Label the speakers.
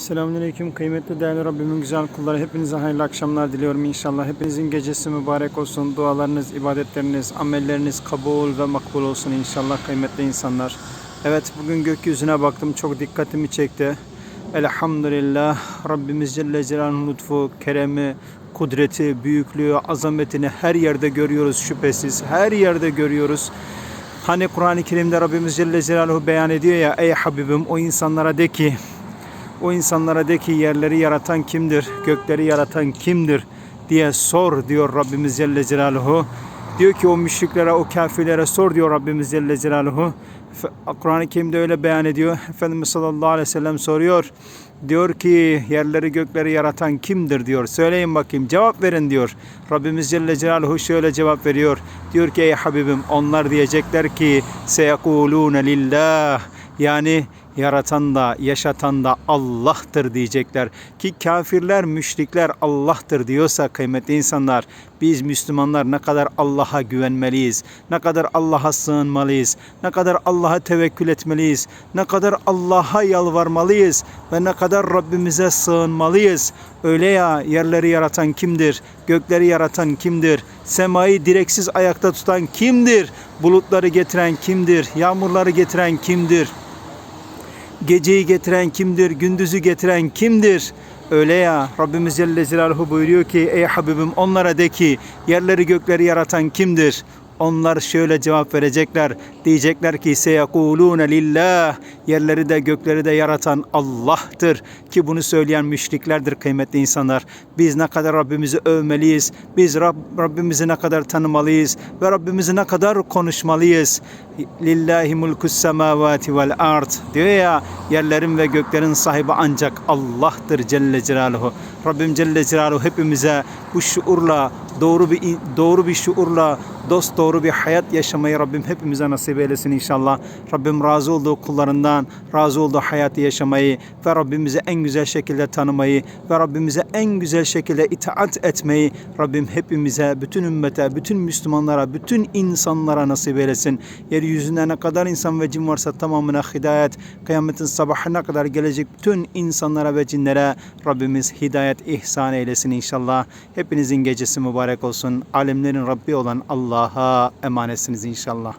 Speaker 1: Selamünaleyküm kıymetli değerli Rabbimin güzel kulları hepinize hayırlı akşamlar diliyorum inşallah. Hepinizin gecesi mübarek olsun. Dualarınız, ibadetleriniz, amelleriniz kabul ve makbul olsun inşallah kıymetli insanlar. Evet bugün gökyüzüne baktım çok dikkatimi çekti. Elhamdülillah Rabbimiz Celle Celaluhu'nun lütfu, keremi, kudreti, büyüklüğü, azametini her yerde görüyoruz şüphesiz. Her yerde görüyoruz. Hani Kur'an-ı Kerim'de Rabbimiz Celle Celaluhu beyan ediyor ya ey Habibim o insanlara de ki o insanlara de ki yerleri yaratan kimdir, gökleri yaratan kimdir diye sor diyor Rabbimiz Celle Celaluhu. Diyor ki o müşriklere, o kafirlere sor diyor Rabbimiz Celle Celaluhu. Kur'an-ı Kerim'de öyle beyan ediyor. Efendimiz sallallahu aleyhi ve sellem soruyor. Diyor ki yerleri gökleri yaratan kimdir diyor. Söyleyin bakayım cevap verin diyor. Rabbimiz Celle Celaluhu şöyle cevap veriyor. Diyor ki ey Habibim onlar diyecekler ki seyekulune lillah. Yani yaratan da yaşatan da Allah'tır diyecekler. Ki kafirler, müşrikler Allah'tır diyorsa kıymetli insanlar biz Müslümanlar ne kadar Allah'a güvenmeliyiz, ne kadar Allah'a sığınmalıyız, ne kadar Allah'a tevekkül etmeliyiz, ne kadar Allah'a yalvarmalıyız ve ne kadar Rabbimize sığınmalıyız. Öyle ya yerleri yaratan kimdir? Gökleri yaratan kimdir? Semayı direksiz ayakta tutan kimdir? Bulutları getiren kimdir? Yağmurları getiren kimdir? Geceyi getiren kimdir? Gündüzü getiren kimdir? Öyle ya Rabbimiz Celle Celaluhu buyuruyor ki ey Habibim onlara de ki yerleri gökleri yaratan kimdir? Onlar şöyle cevap verecekler. Diyecekler ki seyekulune lillah. Yerleri de gökleri de yaratan Allah'tır. Ki bunu söyleyen müşriklerdir kıymetli insanlar. Biz ne kadar Rabbimizi övmeliyiz. Biz Rab, Rabbimizi ne kadar tanımalıyız. Ve Rabbimizi ne kadar konuşmalıyız. Lillahi mulkus semavati vel ard. Diyor ya yerlerin ve göklerin sahibi ancak Allah'tır Celle Celaluhu. Rabbim Celle Celaluhu hepimize bu şuurla doğru bir doğru bir şuurla dost doğru bir hayat yaşamayı Rabbim hepimize nasip eylesin inşallah. Rabbim razı olduğu kullarından razı olduğu hayatı yaşamayı ve Rabbimizi en güzel şekilde tanımayı ve Rabbimize en güzel şekilde itaat etmeyi Rabbim hepimize, bütün ümmete, bütün Müslümanlara, bütün insanlara nasip eylesin. Yeryüzünde ne kadar insan ve cin varsa tamamına hidayet, kıyametin sabahına kadar gelecek bütün insanlara ve cinlere Rabbimiz hidayet ihsan eylesin inşallah. Hepinizin gecesi mübarek olsun. Alemlerin Rabbi olan Allah'a emanetsiniz inşallah.